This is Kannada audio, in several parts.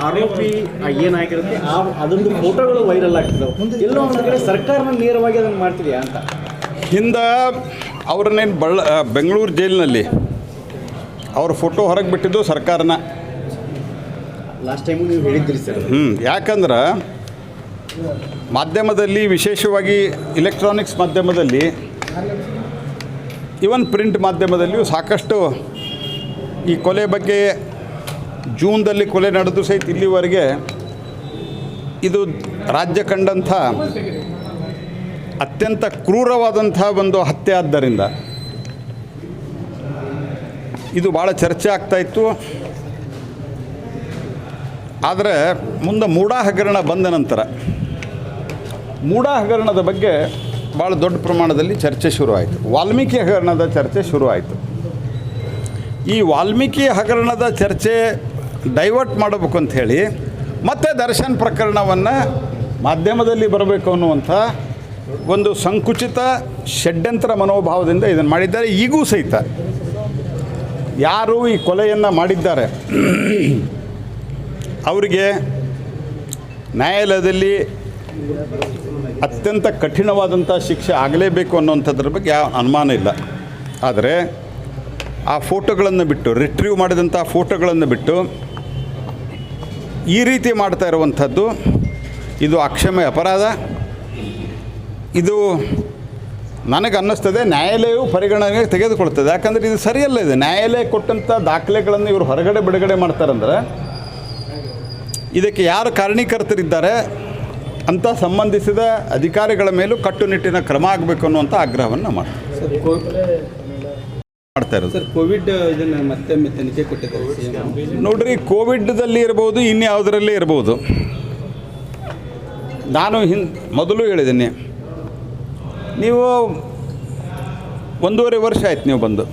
ಆರೋಪಿ ಏನಾಗಿರುತ್ತೆ ಆ ಅದೊಂದು ಫೋಟೋಗಳು ವೈರಲ್ ಆಗ್ತಿದ್ದಾವೆ ಎಲ್ಲೋ ಒಂದು ಕಡೆ ಸರ್ಕಾರನ ನೇರವಾಗಿ ಅದನ್ನು ಮಾಡ್ತಿದೆಯಾ ಅಂತ? ಹಿಂದೆ ಅವ್ರನ್ನೇನು ಬಳ್ಳ ಬೆಂಗಳೂರು ಜೈಲಿನಲ್ಲಿ ಅವ್ರ ಫೋಟೋ ಹೊರಗೆ ಬಿಟ್ಟಿದ್ದು ಸರ್ಕಾರನ. ಲಾಸ್ಟ್ ಟೈಮು ನೀವು ಹೇಳಿದ್ರಿ ಸರ್. ಹ್ಞೂ ಯಾಕಂದ್ರೆ ಮಾಧ್ಯಮದಲ್ಲಿ ವಿಶೇಷವಾಗಿ ಇಲೆಕ್ಟ್ರಾನಿಕ್ಸ್ ಮಾಧ್ಯಮದಲ್ಲಿ ಇವನ್ ಪ್ರಿಂಟ್ ಮಾಧ್ಯಮದಲ್ಲಿಯೂ ಸಾಕಷ್ಟು ಈ ಕೊಲೆ ಬಗ್ಗೆ ಜೂನ್ದಲ್ಲಿ ಕೊಲೆ ನಡೆದು ಸಹಿತ ಇಲ್ಲಿವರೆಗೆ ಇದು ರಾಜ್ಯ ಕಂಡಂಥ ಅತ್ಯಂತ ಕ್ರೂರವಾದಂಥ ಒಂದು ಹತ್ಯೆ ಆದ್ದರಿಂದ ಇದು ಭಾಳ ಚರ್ಚೆ ಆಗ್ತಾ ಇತ್ತು. ಆದರೆ ಮುಂದೆ ಮೂಢಾ ಹಗರಣ ಬಂದ ನಂತರ ಮೂಢಾ ಹಗರಣದ ಬಗ್ಗೆ ಭಾಳ ದೊಡ್ಡ ಪ್ರಮಾಣದಲ್ಲಿ ಚರ್ಚೆ ಶುರುವಾಯಿತು ವಾಲ್ಮೀಕಿ ಹಗರಣದ ಚರ್ಚೆ ಶುರುವಾಯಿತು ಈ ವಾಲ್ಮೀಕಿ ಹಗರಣದ ಚರ್ಚೆ ಡೈವರ್ಟ್ ಮಾಡಬೇಕು ಅಂತ ಹೇಳಿ ಮತ್ತೆ ದರ್ಶನ್ ಪ್ರಕರಣವನ್ನು ಮಾಧ್ಯಮದಲ್ಲಿ ಬರಬೇಕು ಅನ್ನುವಂಥ ಒಂದು ಸಂಕುಚಿತ ಷಡ್ಯಂತ್ರ ಮನೋಭಾವದಿಂದ ಇದನ್ನು ಮಾಡಿದ್ದಾರೆ. ಈಗೂ ಸಹಿತ ಯಾರು ಈ ಕೊಲೆಯನ್ನು ಮಾಡಿದ್ದಾರೆ? ಅವರಿಗೆ ನ್ಯಾಯಾಲಯದಲ್ಲಿ ಅತ್ಯಂತ ಕಠಿಣವಾದಂಥ ಶಿಕ್ಷೆ ಆಗಲೇಬೇಕು ಅನ್ನೋಂಥದ್ರ ಬಗ್ಗೆ ಯಾವ ಅನುಮಾನ ಇಲ್ಲ. ಆದರೆ ಆ ಫೋಟೋಗಳನ್ನು ಬಿಟ್ಟು ರಿಟ್ರೀವ್ ಮಾಡಿದಂಥ ಫೋಟೋಗಳನ್ನು ಬಿಟ್ಟು ಈ ರೀತಿ ಮಾಡ್ತಾ ಇರುವಂಥದ್ದು, ಇದು ಅಕ್ಷಮ್ಯ ಅಪರಾಧ. ಇದು ನನಗೆ ಅನ್ನಿಸ್ತದೆ ನ್ಯಾಯಾಲಯವು ಪರಿಗಣನೆಗೆ ತೆಗೆದುಕೊಳ್ತದೆ. ಯಾಕಂದರೆ ಇದು ಸರಿಯಲ್ಲ ಇದೆ. ನ್ಯಾಯಾಲಯ ಕೊಟ್ಟಂಥ ದಾಖಲೆಗಳನ್ನು ಇವರು ಹೊರಗಡೆ ಬಿಡುಗಡೆ ಮಾಡ್ತಾರಂದ್ರೆ, ಇದಕ್ಕೆ ಯಾರು ಕಾರಣೀಕರ್ತರಿದ್ದಾರೆ ಅಂತ ಸಂಬಂಧಿಸಿದ ಅಧಿಕಾರಿಗಳ ಮೇಲೂ ಕಟ್ಟುನಿಟ್ಟಿನ ಕ್ರಮ ಆಗಬೇಕು ಅನ್ನುವಂಥ ಆಗ್ರಹವನ್ನು ಮಾಡ್ತಾರೆ. ಮಾಡ್ತಾ ಇರೋದು. ಸರ್ ಕೋವಿಡ್ ಇದನ್ನು ಮತ್ತೆ ತನಿಖೆ ಕೊಟ್ಟಿದ್ದಾರೆ. ನೋಡ್ರಿ ಕೋವಿಡ್ದಲ್ಲಿ ಇರ್ಬೋದು ಇನ್ಯಾವುದರಲ್ಲೇ ಇರ್ಬೋದು. ನಾನು ಹಿಂದ್ ಮೊದಲು ಹೇಳಿದ್ದೀನಿ ನೀವು ಒಂದೂವರೆ ವರ್ಷ ಆಯ್ತು ನೀವು ಬಂದು.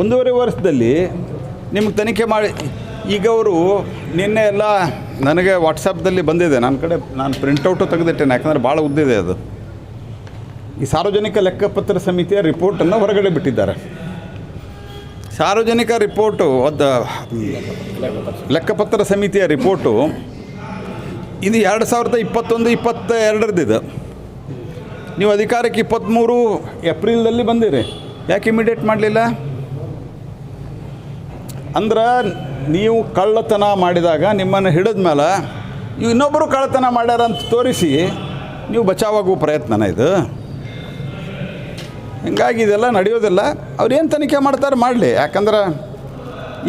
ಒಂದೂವರೆ ವರ್ಷದಲ್ಲಿ ನಿಮ್ಗೆ ತನಿಖೆ ಮಾಡಿ ಈಗ ಅವರು ನಿನ್ನೆ ಎಲ್ಲ ನನಗೆ ವಾಟ್ಸಪ್ದಲ್ಲಿ ಬಂದಿದೆ. ನನ್ನ ಕಡೆ ನಾನು ಪ್ರಿಂಟೌಟು ತೆಗೆದಿಟ್ಟೇನೆ ಯಾಕಂದರೆ ಭಾಳ ಉದ್ದಿದೆ ಅದು. ಈ ಸಾರ್ವಜನಿಕ ಲೆಕ್ಕಪತ್ರ ಸಮಿತಿಯ ರಿಪೋರ್ಟನ್ನು ಹೊರಗಡೆ ಬಿಟ್ಟಿದ್ದಾರೆ. ಸಾರ್ವಜನಿಕ ರಿಪೋರ್ಟು, ಅದ, ಲೆಕ್ಕಪತ್ರ ಸಮಿತಿಯ ರಿಪೋರ್ಟು ಇದು ಎರಡು ಸಾವಿರದ ಇಪ್ಪತ್ತೊಂದು ಇಪ್ಪತ್ತ ಎರಡರದ್ದಿದೆ ನೀವು ಅಧಿಕಾರಕ್ಕೆ ಇಪ್ಪತ್ತ್ಮೂರು ಏಪ್ರಿಲ್ದಲ್ಲಿ ಬಂದಿರಿ. ಯಾಕೆ ಇಮಿಡಿಯೇಟ್ ಮಾಡಲಿಲ್ಲ? ಅಂದ್ರೆ ನೀವು ಕಳ್ಳತನ ಮಾಡಿದಾಗ ನಿಮ್ಮನ್ನು ಹಿಡಿದ ಮೇಲೆ ಇನ್ನೊಬ್ಬರು ಕಳ್ಳತನ ಮಾಡ್ಯಾರ ಅಂತ ತೋರಿಸಿ ನೀವು ಬಚಾವಾಗುವ ಪ್ರಯತ್ನನ ಇದು. ಹಿಂಗಾಗಿ ಇದೆಲ್ಲ ನಡೆಯೋದಿಲ್ಲ. ಅವ್ರು ಏನು ತನಿಖೆ ಮಾಡ್ತಾರೆ ಮಾಡಲಿ. ಯಾಕಂದ್ರೆ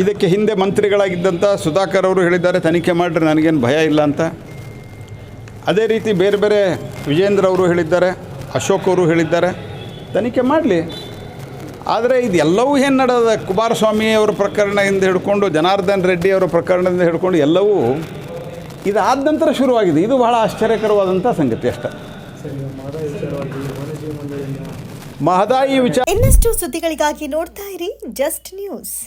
ಇದಕ್ಕೆ ಹಿಂದೆ ಮಂತ್ರಿಗಳಾಗಿದ್ದಂಥ ಸುಧಾಕರ್ ಅವರು ಹೇಳಿದ್ದಾರೆ, ತನಿಖೆ ಮಾಡಿರಿ, ನನಗೇನು ಭಯ ಇಲ್ಲ ಅಂತ. ಅದೇ ರೀತಿ ಬೇರೆ ಬೇರೆ ವಿಜೇಂದ್ರ ಅವರು ಹೇಳಿದ್ದಾರೆ, ಅಶೋಕ್ ಅವರು ಹೇಳಿದ್ದಾರೆ. ತನಿಖೆ ಮಾಡಲಿ. ಆದರೆ ಇದೆಲ್ಲವೂ ಏನು ನಡೆದ? ಕುಮಾರಸ್ವಾಮಿ ಅವರ ಪ್ರಕರಣದಿಂದ ಹಿಡ್ಕೊಂಡು, ಜನಾರ್ದನ್ ರೆಡ್ಡಿ ಅವರ ಪ್ರಕರಣದಿಂದ ಹಿಡ್ಕೊಂಡು ಎಲ್ಲವೂ ಇದಾದ ನಂತರ ಶುರುವಾಗಿದೆ. ಇದು ಬಹಳ ಆಶ್ಚರ್ಯಕರವಾದಂಥ ಸಂಗತಿ ಅಷ್ಟೆ. ಮಹದಾಯಿ ವಿಚಾರ ಇನ್ನಷ್ಟು ಸುದ್ದಿಗಳಿಗಾಗಿ ನೋಡ್ತಾ ಇರಿ ಜಸ್ಟ್ ನ್ಯೂಸ್.